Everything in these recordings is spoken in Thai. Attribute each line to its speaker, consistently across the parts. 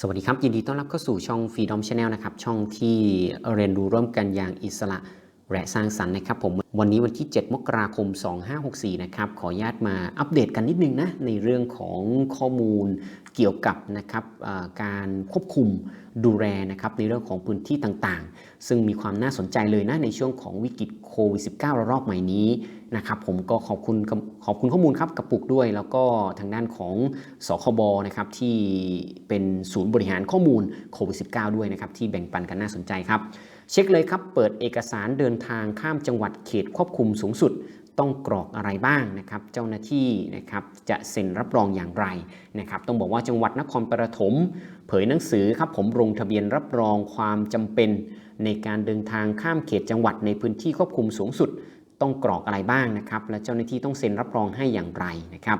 Speaker 1: สวัสดีครับ ยินดีต้อนรับเข้าสู่ช่อง Freedom Channel นะครับ ช่องที่เรียนรู้ร่วมกันอย่างอิสระและสร้างสรรค์นะครับผมวันนี้วันที่ 7 มกราคม 2564 นะครับ ขออนุญาตมาอัปเดตกันนิดนึงนะ ในเรื่องของข้อมูลเกี่ยวกับนะครับการควบคุมดูแลนะครับในเรื่องของพื้นที่ต่างๆ ซึ่งมีความน่าสนใจเลยนะในช่วงของวิกฤตโควิด -19 ระลอกใหม่นี้ นะครับผมก็ขอบคุณขอบคุณข้อมูลครับกับปุกด้วย แล้วก็ทางด้านของสคบนะครับที่เป็นศูนย์บริหารข้อมูลโควิด -19 ด้วยนะครับที่แบ่งปันกันน่าสนใจครับ เช็คเลยครับเปิดเอกสารเดินทางข้ามจังหวัดเขตควบคุมสูงสุดต้องกรอกอะไรบ้างนะครับ เจ้าหน้าที่นะครับจะเซ็นรับรองอย่างไรนะครับ ต้องบอกว่าจังหวัดนครปฐมเผยหนังสือครับผมลงทะเบียนรับรองความจำเป็น ในการเดินทางข้ามเขตจังหวัดในพื้นที่ควบคุมสูงสุด ต้องกรอกอะไรบ้างนะครับ และเจ้าหน้าที่ต้องเซ็นรับรองให้อย่างไรนะครับ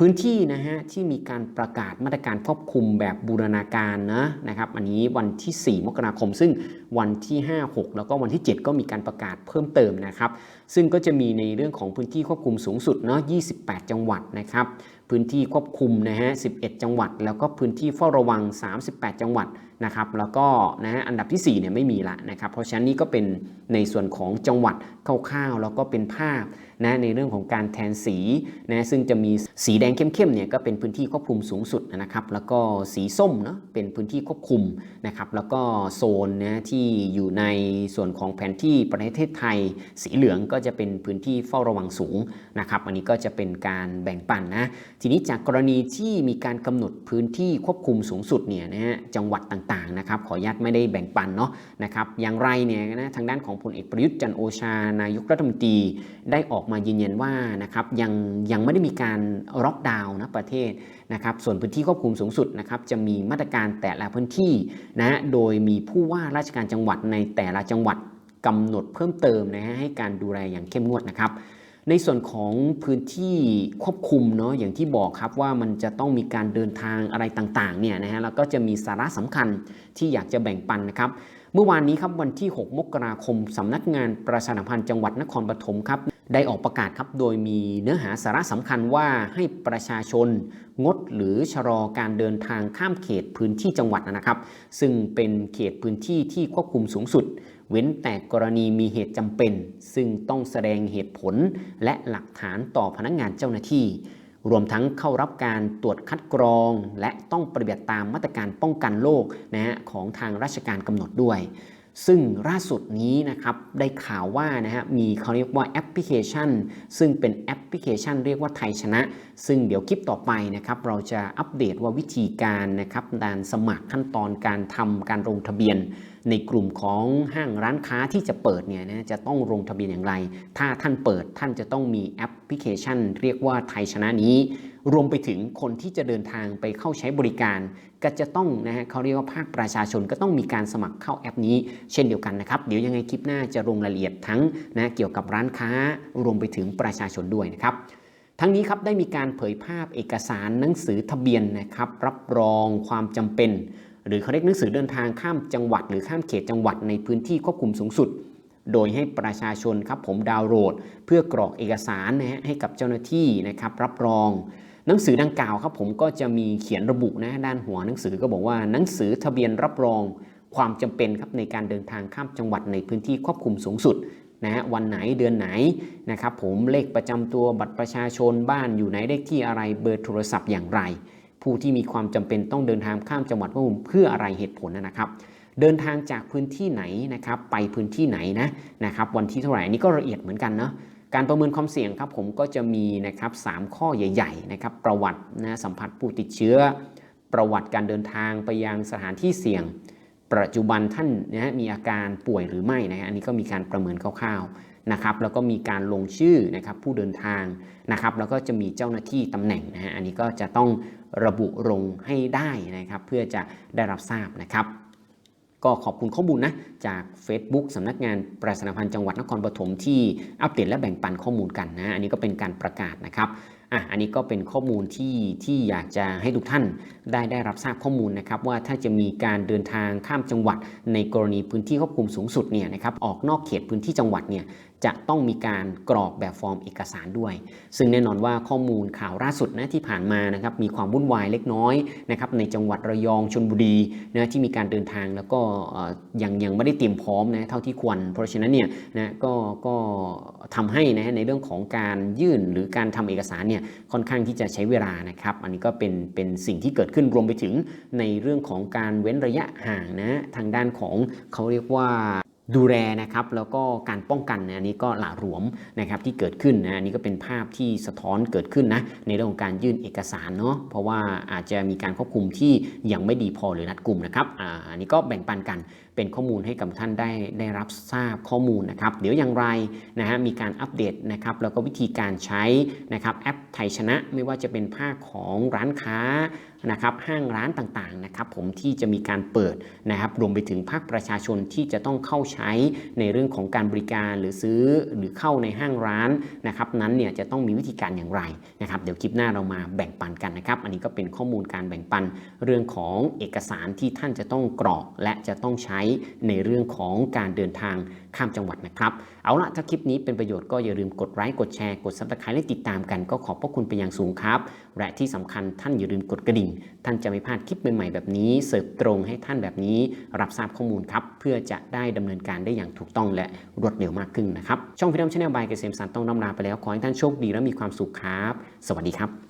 Speaker 1: พื้นที่นะฮะที่มีการประกาศมาตรการควบคุมแบบบูรณาการนะนะครับ อันนี้วันที่ 4 มกราคม ซึ่งวันที่ 5 6 แล้วก็วันที่ 7 ก็มีการประกาศเพิ่มเติมนะครับ ซึ่งก็จะมีในเรื่องของพื้นที่ควบคุมสูงสุดเนาะ28 จังหวัดนะครับ พื้นที่ควบคุมนะฮะ11 จังหวัด แล้วก็พื้นที่เฝ้าระวัง 38 จังหวัดนะครับแล้วก็นะอันดับที่4เนี่ยไม่มีละนะครับเพราะฉะนั้นนี่ก็เป็นในส่วนของจังหวัดคร่าวๆแล้วก็เป็นภาพนะในเรื่องของการแทนสีนะซึ่งจะมีสีแดงเข้มๆเนี่ยก็เป็นพื้นที่ควบคุมสูงสุดนะครับแล้วก็สีส้มเนาะเป็นพื้นที่ควบคุมนะครับแล้วก็โซนนะที่อยู่ในส่วนของแผนที่ประเทศไทย สีเหลืองก็จะเป็นพื้นที่เฝ้าระวังสูงนะครับอันนี้ก็จะเป็นการแบ่งปันนะทีนี้จากกรณีที่มีการกำหนดพื้นที่ควบคุมสูงสุดเนี่ยนะฮะจังหวัดต่างๆนะครับขออนุญาตไม่ได้แบ่งปันเนาะนะครับอย่างไรเนี่ยนะทางด้านของพลเอกประยุทธ์จันโอชานายกรัฐมนตรีได้ออกมายืนยันว่านะครับยังยังไม่ได้มีการล็อกดาวน์นะประเทศนะครับส่วนพื้นที่ควบคุมสูงสุดนะครับจะมีมาตรการแต่ละพื้นที่นะโดยมีผู้ว่าราชการจังหวัดในแต่ละจังหวัดกำหนดเพิ่มเติมนะฮะให้การดูแลอย่างเข้มงวดนะครับ ในส่วนของพื้นที่ควบคุมเนาะอย่างที่บอกครับว่ามันจะต้องมีการเดินทางอะไรต่างๆเนี่ยนะฮะแล้วก็จะมีสาระสำคัญที่อยากจะแบ่งปันนะครับ เมื่อวานนี้ครับวันที่ 6 มกราคมสำนักงานประชาสัมพันธ์จังหวัดนครปฐมครับได้ออกประกาศครับโดยมีเนื้อหาสาระสำคัญว่าให้ประชาชน งดหรือชะลอการเดินทางข้ามเขตพื้นที่จังหวัดนะครับ ซึ่งเป็นเขตพื้นที่ที่ควบคุมสูงสุด เว้นแต่กรณีมีเหตุจำเป็น ซึ่งต้องแสดงเหตุผลและหลักฐานต่อพนักงานเจ้าหน้าที่ รวมทั้งเข้ารับการตรวจคัดกรอง และต้องปฏิบัติตามมาตรการป้องกันโรคนะฮะของทางราชการกำหนดด้วยซึ่งล่าสุดนี้นะครับได้ข่าวว่านะฮะมีเขาเรียกว่าแอปพลิเคชัน ซึ่งเป็นแอปพลิเคชันเรียกว่าไทยชนะ ซึ่งเดี๋ยวคลิปต่อไปนะครับเราจะอัปเดตว่าวิธีการนะครับการสมัครขั้นตอนการทำการลงทะเบียน ในกลุ่มของห้างร้านค้าที่จะเปิดเนี่ยนะจะต้องลงทะเบียนอย่างไร ถ้าท่านเปิดท่านจะต้องมีแอปพลิเคชัน เรียกว่าไทยชนะนี้ รวมไปถึงคนที่จะเดินทางไปเข้าใช้บริการ ก็จะต้องนะฮะเขาเรียกว่าภาคประชาชนก็ต้องมีการสมัครเข้าแอปนี้ เช่นเดียวกันนะครับเดี๋ยวยังไงคลิปหน้าจะลงรายละเอียดทั้งนะเกี่ยวกับร้านค้ารวมไปถึงประชาชนด้วยนะนะครับ ทั้งนี้ครับได้มีการเผยภาพเอกสารหนังสือทะเบียนนะครับรับรองความจำเป็น หรือเขาเรียกหนังสือเดินทางข้ามจังหวัด หรือข้ามเขตจังหวัดในพื้นที่ควบคุมสูงสุด โดยให้ประชาชนครับผมดาวน์โหลด เพื่อกรอกเอกสารนะฮะให้กับเจ้าหน้าที่นะครับรับรองหนังสือดังกล่าวครับผมก็จะมีเขียนระบุนะด้านหัวหนังสือก็บอกว่าหนังสือทะเบียนรับรองความจำเป็นครับในการเดินทางข้ามจังหวัดในพื้นที่ควบคุมสูงสุด นะวันไหนเดือนไหนนะครับผมเลขประจำตัวบัตรประชาชนบ้านอยู่ไหนเลขที่อะไรเบอร์โทรศัพท์อย่างไร ผู้ที่มีความจำเป็นต้องเดินทางข้ามจังหวัดควบคุมเพื่ออะไรเหตุผลนะครับ เดินทางจากพื้นที่ไหนนะครับไปพื้นที่ไหนนะนะครับวันที่เท่าไหร่อันนี้ก็ละเอียดเหมือนกันเนาะการประเมินความเสี่ยงครับผมก็จะมีนะครับสามข้อใหญ่ๆนะครับประวัตินะสัมผัสผู้ติดเชื้อ ประวัติการเดินทางไปยังสถานที่เสี่ยง ปัจจุบันท่านนะมีอาการป่วยหรือไม่นะฮะอันนี้ก็มีการประเมินคร่าวๆนะครับ แล้วก็มีการลงชื่อนะครับผู้เดินทางนะครับ แล้วก็จะมีเจ้าหน้าที่ตำแหน่งนะฮะอันนี้ก็จะต้องระบุลงให้ได้นะครับ เพื่อจะได้รับทราบนะครับ ก็ขอบคุณข้อมูลนะจาก Facebook สำนักงานประชาสัมพันธ์จังหวัดนครปฐมที่อัปเดตและแบ่งปันข้อมูลกันนะอันนี้ก็เป็นการประกาศนะครับ อะอันนี้ก็เป็นข้อมูลที่ที่อยากจะให้ทุกท่านได้ได้รับทราบข้อมูลนะครับว่าถ้าจะมีการเดินทางข้ามจังหวัด ในกรณีพื้นที่ควบคุมสูงสุดเนี่ยนะครับออกนอกเขตพื้นที่จังหวัดเนี่ยจะต้องมีการกรอกแบบฟอร์มเอกสารด้วย ซึ่งแน่นอนว่าข้อมูลข่าวล่าสุดนะที่ผ่านมานะครับมีความวุ่นวายเล็กน้อยนะครับในจังหวัดระยองชนบุรีนะที่มีการเดินทางแล้วก็เอ่อยังยังไม่ได้เตรียมพร้อมนะเท่าที่ควร เพราะฉะนั้นเนี่ยนะก็ก็ทำให้นะในเรื่องของการยื่นหรือการทำเอกสารเนี่ยค่อนข้างที่จะใช้เวลานะครับ อันนี้ก็เป็นเป็นสิ่งที่เกิดขึ้นรวมไปถึงในเรื่องของการเว้นระยะห่างนะทางด้านของเขาเรียกว่า ดูแลนะครับแล้วก็การป้องกันนะอันนี้ก็หละหลวมนะครับที่เกิดขึ้นนะอันนี้ก็เป็นภาพที่สะท้อนเกิดขึ้นนะในเรื่องของการยื่นเอกสารเนาะเพราะว่าอาจจะมีการควบคุมที่ยังไม่ดีพอหรือรัดกลุ่มนะครับอ่าอันนี้ก็แบ่งปันกัน เป็นข้อมูลให้กับท่านได้ได้รับทราบข้อมูลนะครับ เดี๋ยวอย่างไรนะฮะมีการอัปเดตนะครับแล้วก็วิธีการใช้นะครับแอปไทยชนะไม่ว่าจะเป็นภาคของร้านค้านะครับห้างร้านต่างๆนะครับผมที่จะมีการเปิดนะครับรวมไปถึงภาคประชาชนที่จะต้องเข้าใช้ในเรื่องของการบริการหรือซื้อหรือเข้าในห้างร้านนะครับนั้นเนี่ยจะต้องมีวิธีการอย่างไรนะครับเดี๋ยวคลิปหน้าเรามาแบ่งปันกันนะครับ อันนี้ก็เป็นข้อมูลการแบ่งปันเรื่องของเอกสารที่ท่านจะต้องกรอกและจะต้องใช้ในเรื่องของการเดินทางข้ามจังหวัดนะครับ เอาละถ้าคลิปนี้เป็นประโยชน์ก็อย่าลืมกดไลค์กดแชร์กดซับสไครต์และติดตามกันก็ขอบพระคุณเป็นอย่างสูงครับ และที่สำคัญท่านอย่าลืมกดกระดิ่ง ท่านจะไม่พลาดคลิปใหม่ๆแบบนี้ เสิร์ฟตรงให้ท่านแบบนี้ รับทราบข้อมูลครับเพื่อจะได้ดำเนินการได้อย่างถูกต้องและรวดเร็วมากขึ้นนะครับช่องพิดอมชาแนลบายเกษมสันต้องน้ำลาไปแล้วขอให้ท่านโชคดีและมีความสุขครับ สวัสดีครับ